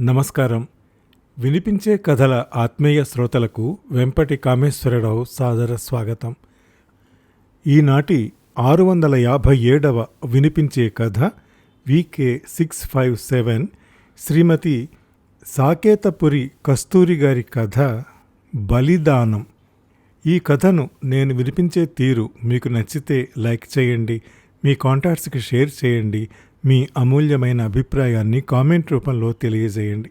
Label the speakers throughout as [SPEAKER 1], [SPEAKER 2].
[SPEAKER 1] నమస్కారం. వినిపించే కథల ఆత్మీయ శ్రోతలకు వెంపటి కామేశ్వరరావు సాదర స్వాగతం. ఈనాటి ఆరు వందల యాభై ఏడవ వినిపించే కథ V K six five seven Srimati Saketapuri Kasturi గారి కథ బలిదానం. ఈ కథను నేను వినిపించే తీరు మీకు నచ్చితే లైక్ చేయండి మీ కాంటాక్ట్స్కి షేర్ చేయండి మీ అమూల్యమైన అభిప్రాయాన్ని కామెంట్ రూపంలో తెలియజేయండి.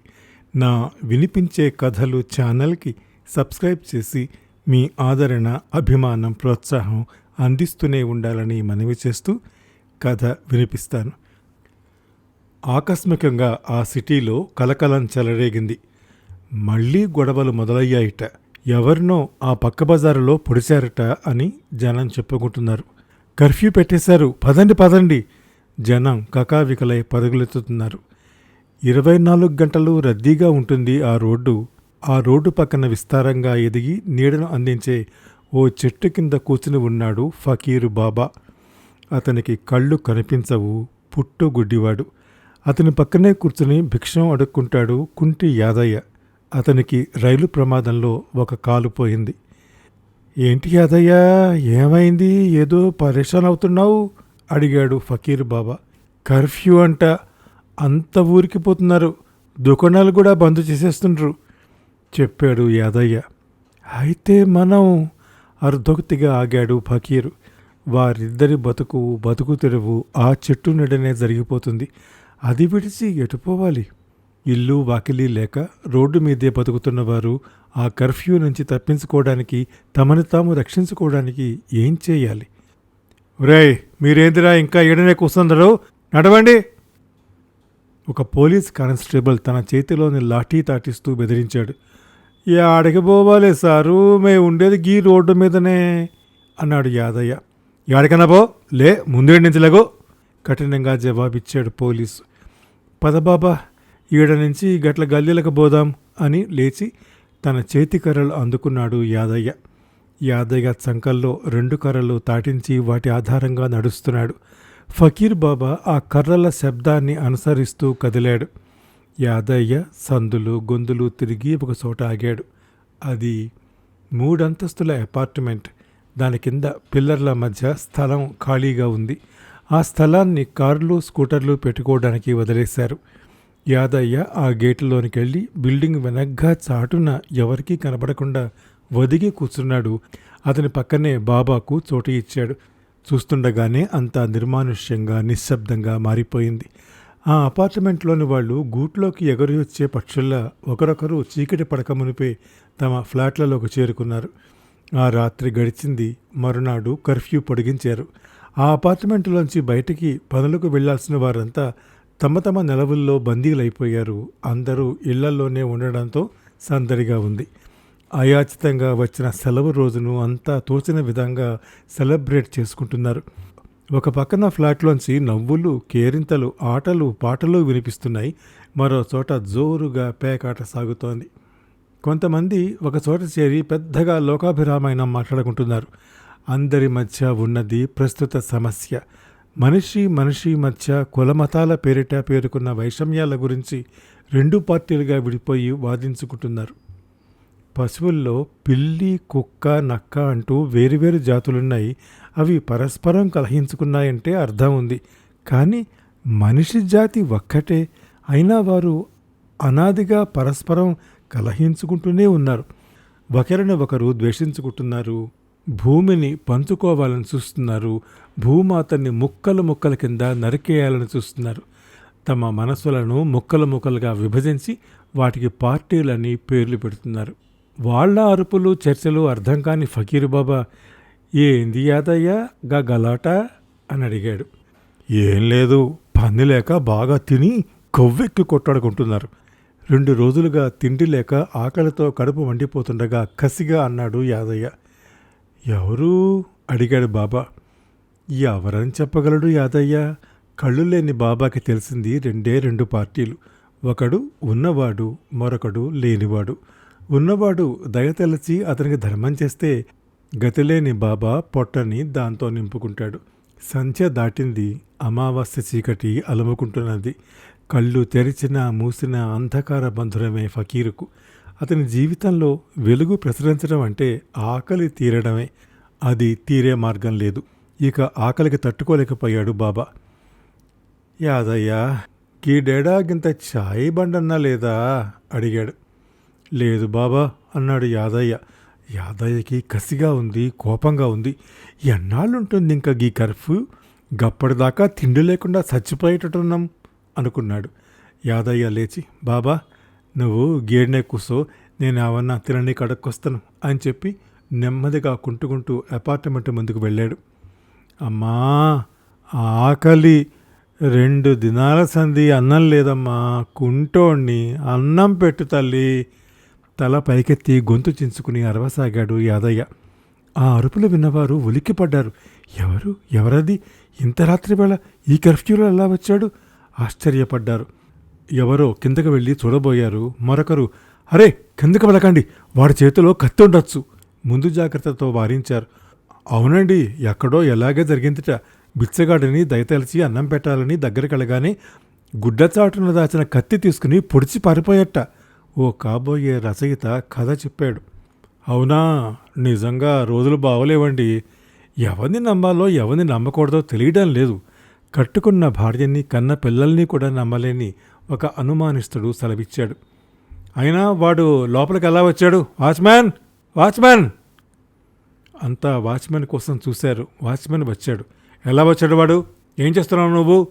[SPEAKER 1] నా వినిపించే కథలు ఛానల్కి సబ్స్క్రైబ్ చేసి మీ ఆదరణ అభిమానం ప్రోత్సాహం అందిస్తూనే ఉండాలని మనవి చేస్తూ కథ వినిపిస్తాను. ఆకస్మికంగా ఆ సిటీలో కలకలం చెలరేగింది. మళ్ళీ గొడవలు మొదలయ్యాయిట. ఎవరినో ఆ పక్క బజారులో పొడిచారట అని జనం చెప్పుకుంటున్నారు. కర్ఫ్యూ పెట్టేశారు. పదండి పదండి. జనం కకావికలై పరుగులెత్తుతున్నారు. ఇరవై నాలుగు గంటలు రద్దీగా ఉంటుంది ఆ రోడ్డు. ఆ రోడ్డు పక్కన విస్తారంగా ఎదిగి నీడను అందించే ఓ చెట్టు కింద కూర్చుని ఉన్నాడు ఫకీరు బాబా. అతనికి కళ్ళు కనిపించవు పుట్టు గుడ్డివాడు. అతని పక్కనే కూర్చుని భిక్షం అడుక్కుంటాడు కుంటి యాదయ్య. అతనికి రైలు ప్రమాదంలో ఒక కాలు పోయింది. ఏంటి యాదయ్య ఏమైంది? ఏదో పరేషాన్ అవుతున్నావు? అడిగాడు ఫకీర్ బాబా. కర్ఫ్యూ అంట. అంత ఊరికి పోతున్నారు. దుకాణాలు కూడా బంద్ చేసేస్తుండ్రు చెప్పాడు యాదయ్య. అయితే మనం అర్ధోక్తిగా ఆగాడు ఫకీరు. వారిద్దరి బతుకు బతుకు తెరువు ఆ చెట్టు నీడనే జరిగిపోతుంది. అది విడిచి ఎటుపోవాలి ఇల్లు వాకిలి లేక రోడ్డు మీదే బతుకుతున్న వారు ఆ కర్ఫ్యూ నుంచి తప్పించుకోవడానికి తమను తాము రక్షించుకోవడానికి ఏం చేయాలి? రే మీరేందిరా ఇంకా ఏడనే కూర్చుందరు? నడవండి. ఒక పోలీస్ కానిస్టేబుల్ తన చేతిలోని లాఠీ తాటిస్తూ బెదిరించాడు. ఆడకి పోవాలే సారు. మేము ఉండేది గీ రోడ్డు మీదనే అన్నాడు యాదయ్య. యాడికన్నా పో. లే ముందే నుంచి లగో. కఠినంగా జవాబిచ్చాడు పోలీసు. పదబాబా ఈడ నుంచి గట్ల గల్లీలకు పోదాం అని లేచి తన చేతికర్రలు అందుకున్నాడు యాదయ్య. యాదయ్య చంకల్లో రెండు కర్రలు తాటించి వాటి ఆధారంగా నడుస్తున్నాడు. ఫకీర్ బాబా ఆ కర్రల శబ్దాన్ని అనుసరిస్తూ కదిలాడు. యాదయ్య సందులు గొంతులు తిరిగి ఒక చోట ఆగాడు. అది మూడంతస్తుల అపార్ట్మెంట్. దాని కింద పిల్లర్ల మధ్య స్థలం ఖాళీగా ఉంది. ఆ స్థలాన్ని కార్లు స్కూటర్లు పెట్టుకోవడానికి వదిలేశారు. యాదయ్య ఆ గేటులోనికి వెళ్ళి బిల్డింగ్ వెనగ్గా చాటున ఎవరికీ కనబడకుండా ఒదిగి కూర్చున్నాడు. అతని పక్కనే బాబాకు చోటు ఇచ్చాడు. చూస్తుండగానే అంతా నిర్మానుష్యంగా నిశ్శబ్దంగా మారిపోయింది. ఆ అపార్ట్మెంట్లోని వాళ్ళు గూట్లోకి ఎగరి వచ్చే పక్షుల్లా ఒకరొకరు చీకటి పడక మునిపే తమ ఫ్లాట్లలోకి చేరుకున్నారు. ఆ రాత్రి గడిచింది. మరునాడు కర్ఫ్యూ పొడిగించారు. ఆ అపార్ట్మెంట్లోంచి బయటికి పనులకు వెళ్ళాల్సిన వారంతా తమ తమ నెలవుల్లో బందీలైపోయారు. అందరూ ఇళ్ళల్లోనే ఉండడంతో సందడిగా ఉంది. అయాచితంగా వచ్చిన సెలవు రోజును అంతా తోచిన విధంగా సెలబ్రేట్ చేసుకుంటున్నారు. ఒక పక్కన ఫ్లాట్లోంచి నవ్వులు కేరింతలు ఆటలు పాటలు వినిపిస్తున్నాయి. మరో చోట జోరుగా పేకాట సాగుతోంది. కొంతమంది ఒక చోట చేరి పెద్దగా లోకాభిరామాయణం మాట్లాడుకుంటున్నారు. అందరి మధ్య ఉన్నది ప్రస్తుత సమస్య. మనిషి మనిషి మధ్య కులమతాల పేరిట పేరుకున్న వైషమ్యాల గురించి రెండు పార్టీలుగా విడిపోయి వాదించుకుంటున్నారు. పశువుల్లో పిల్లి కుక్క నక్క అంటూ వేరువేరు జాతులున్నాయి. అవి పరస్పరం కలహించుకున్నాయంటే అర్థం ఉంది. కానీ మనిషి జాతి ఒక్కటే. అయినా వారు అనాదిగా పరస్పరం కలహించుకుంటూనే ఉన్నారు. ఒకరిని ఒకరు ద్వేషించుకుంటున్నారు. భూమిని పంచుకోవాలని చూస్తున్నారు. భూమాతని ముక్కలు ముక్కల కింద నరికేయాలని చూస్తున్నారు. తమ మనసులను ముక్కలు ముక్కలుగా విభజించి వాటికి పార్టీలని పేర్లు పెడుతున్నారు. వాళ్ళ అరుపులు చర్చలు అర్థం కాని ఫకీరు బాబా ఏంది యాదయ్య గా గలాట? అని అడిగాడు. ఏం లేదు పంది లేక బాగా తిని కొవ్వెక్కి కొట్టాడుకుంటున్నారు రెండు రోజులుగా తిండి లేక ఆకలితో కడుపు మండిపోతుండగా కసిగా అన్నాడు యాదయ్య. ఎవరు? అడిగాడు బాబా. ఎవరని చెప్పగలడు యాదయ్య? కళ్ళు లేని బాబాకి తెలిసింది రెండే రెండు పార్టీలు. ఒకడు ఉన్నవాడు మరొకడు లేనివాడు. ఉన్నవాడు దయతలచి అతనికి ధర్మం చేస్తే గతిలేని బాబా పొట్టని దాంతో నింపుకుంటాడు. సంధ్య దాటింది అమావాస్య చీకటి అలుముకుంటున్నది. కళ్ళు తెరిచిన మూసిన అంధకార బంధురమే ఫకీరుకు. అతని జీవితంలో వెలుగు ప్రసరించడం అంటే ఆకలి తీరడమే. అది తీరే మార్గం లేదు. ఇక ఆకలికి తట్టుకోలేకపోయాడు బాబా. యాదయ్యా గీడేడాగింత ఛాయ్ బండన్నా లేదా? అడిగాడు. లేదు బాబా అన్నాడు యాదయ్య. యాదయ్యకి కసిగా ఉంది కోపంగా ఉంది. ఎన్నాళ్ళుంటుంది ఇంకా గీ కర్ఫ్యూ? గప్పటిదాకా తిండి లేకుండా చచ్చిపోయేటట్టున్నాం అనుకున్నాడు. యాదయ్య లేచి బాబా నువ్వు గేడినే కూసో నేను ఏమన్నా తినని కడక్కొస్తాను అని చెప్పి నెమ్మదిగా కుంటుకుంటూ అపార్ట్మెంట్ ముందుకు వెళ్ళాడు. అమ్మా ఆకలి. రెండు దినాల సంధి అన్నం లేదమ్మా కుంటోణ్ణి అన్నం పెట్టు తల్లి. తల పైకెత్తి గొంతు చించుకుని అరవసాగాడు యాదయ్య. ఆ అరుపులు విన్నవారు ఉలిక్కిపడ్డారు. ఎవరు? ఎవరది? ఇంత రాత్రి వేళ ఈ కర్ఫ్యూలో ఎలా వచ్చాడు? ఆశ్చర్యపడ్డారు. ఎవరో కిందకు వెళ్ళి చూడబోయారు. మరొకరు అరే కిందకు వెళ్ళకండి. వాడి చేతిలో కత్తి ఉండొచ్చు. ముందు జాగ్రత్తతో వారించారు. అవునండి ఎక్కడో ఎలాగే జరిగిందిట. బిచ్చగాడిని దయతలిచి అన్నం పెట్టాలని దగ్గరకెళ్ళగానే గుడ్డచాటున దాచిన కత్తి తీసుకుని పొడిచి పారిపోయట ఓ కాబోయే రచయిత కథ చెప్పాడు. అవునా? నిజంగా రోజులు బాగోలేవండి. ఎవరిని నమ్మాలో ఎవరిని నమ్మకూడదో తెలియడం లేదు. కట్టుకున్న భార్యని కన్న పిల్లల్ని కూడా నమ్మలేని ఒక అనుమానిస్తుడు సెలవిచ్చాడు. అయినా వాడు లోపలికి ఎలా వచ్చాడు? వాచ్మ్యాన్! వాచ్మ్యాన్! అంతా వాచ్మెన్ కోసం చూశారు. వాచ్మెన్ వచ్చాడు. ఎలా వచ్చాడు వాడు? ఏం చేస్తున్నావు నువ్వు?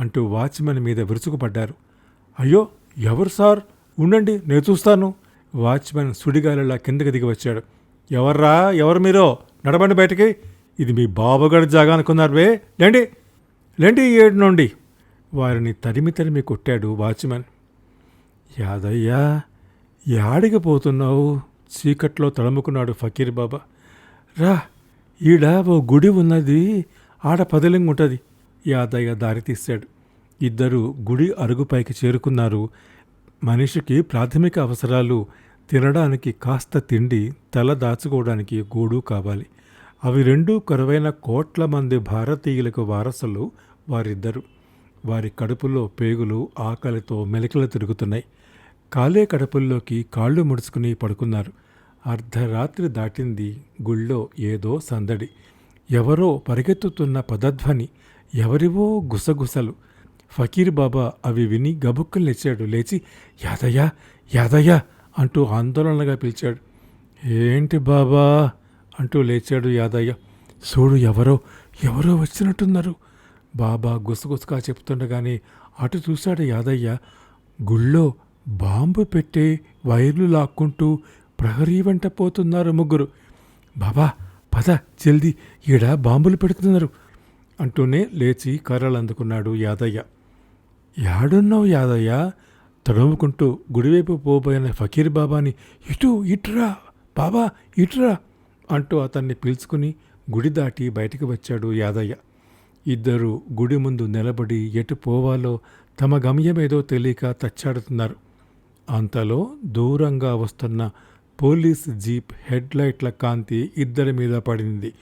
[SPEAKER 1] అంటూ వాచ్మెన్ మీద విరుచుకుపడ్డారు. అయ్యో ఎవరు సార్? ఉండండి నేను చూస్తాను. వాచ్మెన్ సుడిగాలిలా కిందకి దిగి వచ్చాడు. ఎవర్రా? ఎవరు మీరో? నడవండి బయటికి. ఇది మీ బాబుగారి జాగా అనుకున్నారు వే లేండి లేండి ఏడు నుండి. వారిని తరిమి తరిమి కొట్టాడు వాచ్మెన్ యాదయ్యా యాడికి పోతున్నావు? చీకట్లో తడుముకున్నాడు ఫకీర్ బాబా. రా ఈడ ఓ గుడి ఉన్నది. ఆడ పదిలింగ్ ఉంటుంది యాదయ్య దారి తీశాడు. ఇద్దరు గుడి అరుగుపైకి చేరుకున్నారు. మనిషికి ప్రాథమిక అవసరాలు తినడానికి కాస్త తిండి తల దాచుకోవడానికి గూడు కావాలి. అవి రెండూ కరువైన కోట్ల మంది భారతీయులకు వారసులు వారిద్దరు. వారి కడుపులో పేగులు ఆకలితో మెలికలు తిరుగుతున్నాయి. కాలే కడుపుల్లోకి కాళ్ళు ముడుచుకుని పడుకున్నారు. అర్ధరాత్రి దాటింది గుళ్ళో ఏదో సందడి. ఎవరో పరిగెత్తుతున్న పదధ్వని ఎవరివో గుసగుసలు. ఫకీర్ బాబా అవి విని గబుక్కులు లేచాడు. లేచి యాదయ్య యాదయ్య అంటూ ఆందోళనగా పిలిచాడు. ఏంటి బాబా? అంటూ లేచాడు యాదయ్య. చూడు ఎవరో ఎవరో వచ్చినట్టున్నారు. బాబా గుసగుసగా చెప్తుండగానే అటు చూశాడు యాదయ్య. గుళ్ళో బాంబు పెట్టే వైర్లు లాక్కుంటూ ప్రహరీ వెంట పోతున్నారు ముగ్గురు. బాబా పద జల్దీ ఈడ బాంబులు పెడుతున్నారు అంటూనే లేచి కర్రలు అందుకున్నాడు యాదయ్య. యాడున్నావు యాదయ్య? తడవుకుంటూ గుడివైపు పోబోయిన ఫకీర్ బాబాని ఇటు ఇటురా బాబా ఇటురా అంటూ అతన్ని పిలుచుకుని గుడి దాటి బయటికి వచ్చాడు యాదయ్య. ఇద్దరు గుడి ముందు నిలబడి ఎటు పోవాలో తమ గమ్యమేదో తెలియక తచ్చాడుతున్నారు. అంతలో దూరంగా వస్తున్న పోలీస్ జీప్ హెడ్ లైట్ల కాంతి ఇద్దరి మీద పడింది.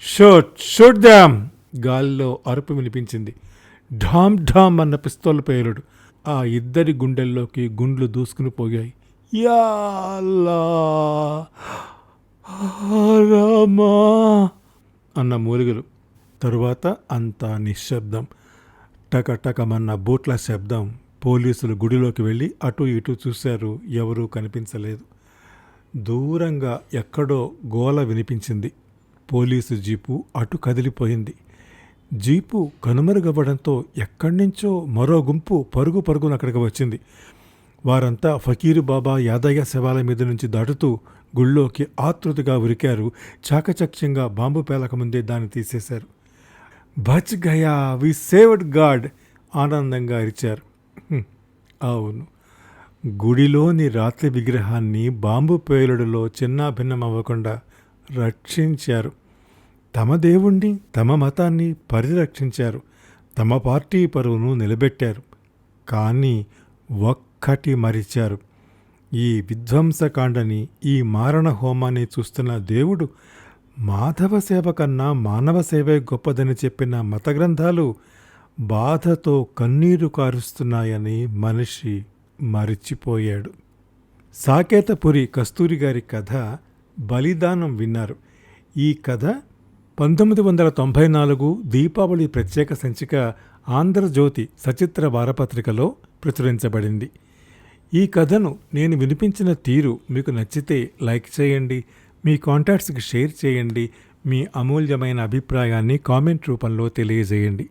[SPEAKER 1] షోట్ షూట్ దామ్ గాలిలో అరుపు వినిపించింది. ఢామ్ ఢామ్ అన్న పిస్తోల్ పేరుడు ఆ ఇద్దరి గుండెల్లోకి గుండ్లు దూసుకుని పోయాయి. యా రామా. అన్న మూలిగలు. తరువాత అంతా నిశ్శబ్దం. టకటకమన్న బూట్ల శబ్దం. పోలీసులు గుడిలోకి వెళ్ళి అటు ఇటు చూశారు. ఎవరూ కనిపించలేదు. దూరంగా ఎక్కడో గోల వినిపించింది. పోలీసు జీపు అటు కదిలిపోయింది. జీపు కనుమరుగవ్వడంతో ఎక్కడినుంచో మరో గుంపు పరుగు పరుగున అక్కడికి వచ్చింది. వారంతా ఫకీరు బాబా యాదయ్య శవాల మీద నుంచి దాటుతూ గుళ్ళోకి ఆతృతగా ఉరికారు. చాకచక్యంగా బాంబు పేలక ముందే దాన్ని తీసేశారు. బచ్ గయా వి సేవ్డ్ గాడ్ ఆనందంగా అరిచారు. అవును. గుడిలోని రాత్రి విగ్రహాన్ని బాంబు పేలుడులో చిన్నాభిన్నమవ్వకుండా రక్షించారు. తమ దేవుణ్ణి తమ మతాన్ని పరిరక్షించారు. తమ పార్టీ పరువును నిలబెట్టారు. కానీ ఒక్కటి మరిచారు. ఈ విధ్వంసకాండని ఈ మారణ హోమాన్ని చూస్తున్న దేవుడు మాధవ సేవ కన్నా మానవ సేవే గొప్పదని చెప్పిన మత గ్రంథాలు బాధతో కన్నీరు కారుస్తున్నాయని మనిషి మరిచిపోయాడు. సాకేతపురి కస్తూరి గారి కథ బలిదానం విన్నారు. ఈ కథ పంతొమ్మిది వందల తొంభై నాలుగు దీపావళి ప్రత్యేక సంచిక ఆంధ్రజ్యోతి సచిత్ర వారపత్రికలో ప్రచురించబడింది. ఈ కథను నేను వినిపించిన తీరు మీకు నచ్చితే లైక్ చేయండి మీ కాంటాక్ట్స్కి షేర్ చేయండి మీ అమూల్యమైన అభిప్రాయాన్ని కామెంట్ రూపంలో తెలియజేయండి.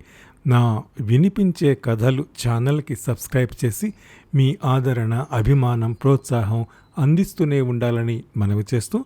[SPEAKER 1] నా వినిపించే కథలు ఛానల్కి సబ్స్క్రైబ్ చేసి మీ ఆదరణ అభిమానం ప్రోత్సాహం అందిస్తూనే ఉండాలని మనవి చేస్తూ